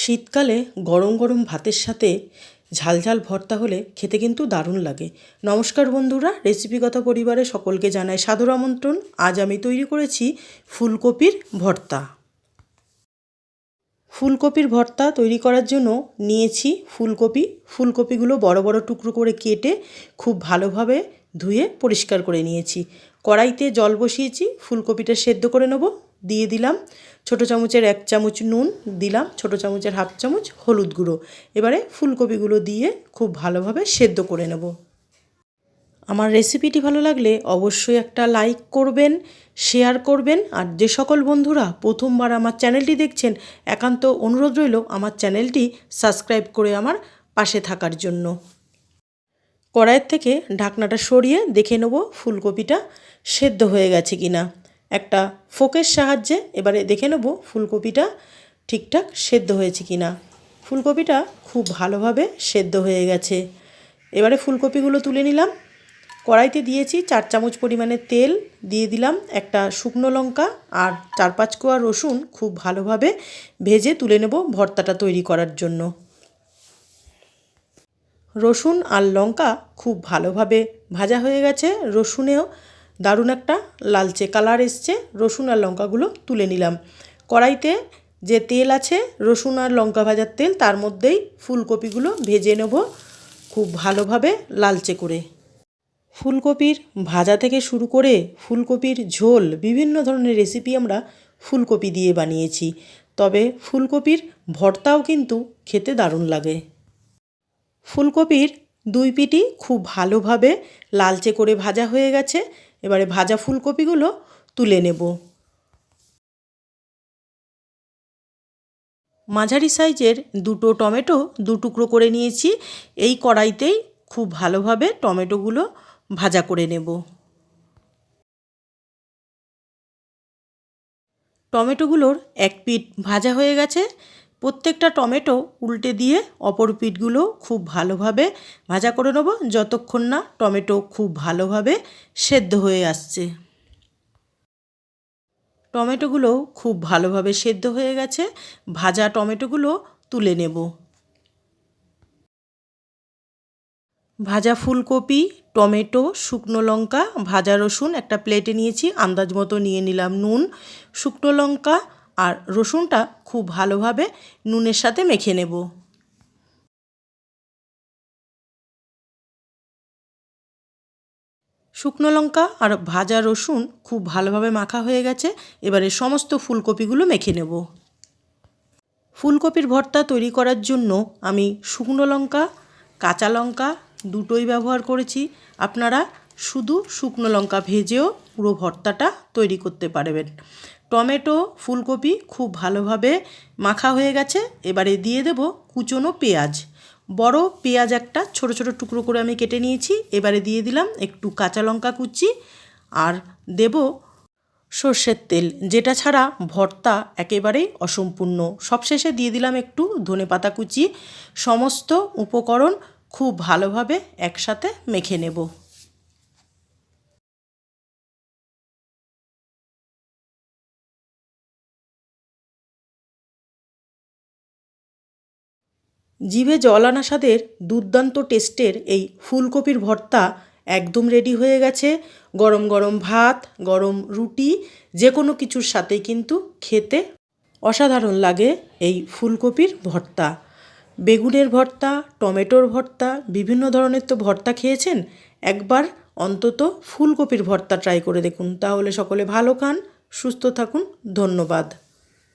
শীতকালে গরম গরম ভাতের সাথে ঝাল ঝাল ভর্তা হলে খেতে কিন্তু দারুণ লাগে। নমস্কার বন্ধুরা রেসিপিগত পরিবারে সকলকে জানাই সাদর আমন্ত্রণ। আজ আমি তৈরি করেছি ফুলকপির ভর্তা। ফুলকপির ভর্তা তৈরি করার জন্য নিয়েছি ফুলকপি। ফুলকপিগুলো বড় বড় টুকরো করে কেটে খুব ভালোভাবে ধুয়ে পরিষ্কার করে নিয়েছি। কড়াইতে জল বসিয়েছি, ফুলকপিটা সেদ্ধ করে নেব। দিয়ে দিলাম। ছোটো চামচের এক চামচ নুন দিলাম, ছোটো চামচের হাফ চামচ হলুদ গুঁড়ো। এবারে ফুলকপিগুলো দিয়ে খুব ভালোভাবে সেদ্ধ করে নেব। আমার রেসিপিটি ভালো লাগলে অবশ্যই একটা লাইক করবেন, শেয়ার করবেন, আর যে সকল বন্ধুরা প্রথমবার আমার চ্যানেলটি দেখছেন, একান্ত অনুরোধ রইল আমার চ্যানেলটি সাবস্ক্রাইব করে আমার পাশে থাকার জন্য। কড়াইয়ের থেকে ঢাকনাটা সরিয়ে দেখে নেব ফুলকপিটা সেদ্ধ হয়ে গেছে কি না একটা ফোকের সাহায্যে এবারে দেখে নেব ফুলকপিটা ঠিকঠাক সেদ্ধ হয়েছে কি না। ফুলকপিটা খুব ভালোভাবে সেদ্ধ হয়ে গেছে। এবারে ফুলকপিগুলো তুলে নিলাম। কড়াইতে দিয়েছি চার চামচ পরিমাণে তেল, দিয়ে দিলাম একটা শুকনো লঙ্কা আর চার পাঁচ কোয়া রসুন খুব ভালোভাবে ভেজে তুলে নেব ভর্তাটা তৈরি করার জন্য। রসুন আর লঙ্কা খুব ভালোভাবে ভাজা হয়ে গেছে। রসুনেও দারুণ একটা লালচে কালার এসছে, রসুন আর লঙ্কাগুলো তুলে নিলাম। কড়াইতে যে তেল আছে, রসুন আর লঙ্কা ভাজার তেল, তার মধ্যেই ফুলকপিগুলো ভেজে নেব খুব ভালোভাবে লালচে করে। ফুলকপির ভাজা থেকে শুরু করে ফুলকপির ঝোল, বিভিন্ন ধরনের রেসিপি আমরা ফুলকপি দিয়ে বানিয়েছি। তবে ফুলকপির ভর্তাও কিন্তু খেতে দারুণ লাগে। ফুলকপির দুই পিটি খুব ভালোভাবে লালচে করে ভাজা হয়ে গেছে। এবারে ভাজা ফুলকপিগুলো তুলে নেব। মাঝারি সাইজের দুটো টমেটো দু টুকরো করে নিয়েছি। এই কড়াইতেই খুব ভালোভাবে টমেটোগুলো ভাজা করে নেব। টমেটোগুলোর এক পিঠ ভাজা হয়ে গেছে। প্রত্যেকটা টমেটো উল্টে দিয়ে অপর পিঠগুলো খুব ভালোভাবে ভাজা করে নেব, যতক্ষণ না টমেটো খুব ভালোভাবে সেদ্ধ হয়ে আসছে। টমেটোগুলো খুব ভালোভাবে সেদ্ধ হয়ে গেছে, ভাজা টমেটোগুলো তুলে নেব। ভাজা ফুলকপি, টমেটো, শুকনো লঙ্কা, ভাজা রসুন একটা প্লেটে নিয়েছি, আন্দাজ মতো নিয়ে নিলাম নুন, শুকনো লঙ্কা আর রসুনটা খুব ভালোভাবে নুনের সাথে মেখে নেব। শুকনো লঙ্কা আর ভাজা রসুন খুব ভালোভাবে মাখা হয়ে গেছে, এবারে সমস্ত ফুলকপিগুলো মেখে নেব। ফুলকপির ভর্তা তৈরি করার জন্য আমি শুকনো লঙ্কা, কাঁচা লঙ্কা দুটোই ব্যবহার করেছি। আপনারা শুধু শুকনো লঙ্কা ভেজেও পুরো ভর্তাটা তৈরি করতে পারবেন। টমেটো, ফুলকপি খুব ভালোভাবে মাখা হয়ে গেছে। এবারে দিয়ে দেব কুচনো পেঁয়াজ। বড় পেঁয়াজ একটা ছোট ছোট টুকরো করে আমি কেটে নিয়েছি। এবারে দিয়ে দিলাম একটু কাঁচা লঙ্কা কুচি আর দেব সর্ষের তেল, যেটা ছাড়া ভর্তা একেবারেই অসম্পূর্ণ। সবশেষে দিয়ে দিলাম একটু ধনে পাতা কুচি। সমস্ত উপকরণ খুব ভালোভাবে একসাথে মেখে নেব। জিভে জল আনা স্বাদের দুর্দান্ত টেস্টের এই ফুলকপির ভর্তা একদম রেডি হয়ে গেছে। গরম গরম ভাত, গরম রুটি, যে কোনো কিছুর সাথেই কিন্তু খেতে অসাধারণ লাগে এই ফুলকপির ভর্তা। বেগুনের ভর্তা, টমেটোর ভর্তা, বিভিন্ন ধরনের তো ভর্তা খেয়েছেন? একবার অন্তত ফুলকপির ভর্তা ট্রাই করে দেখুন। তাহলে সকলে ভালো খান, সুস্থ থাকুন। ধন্যবাদ।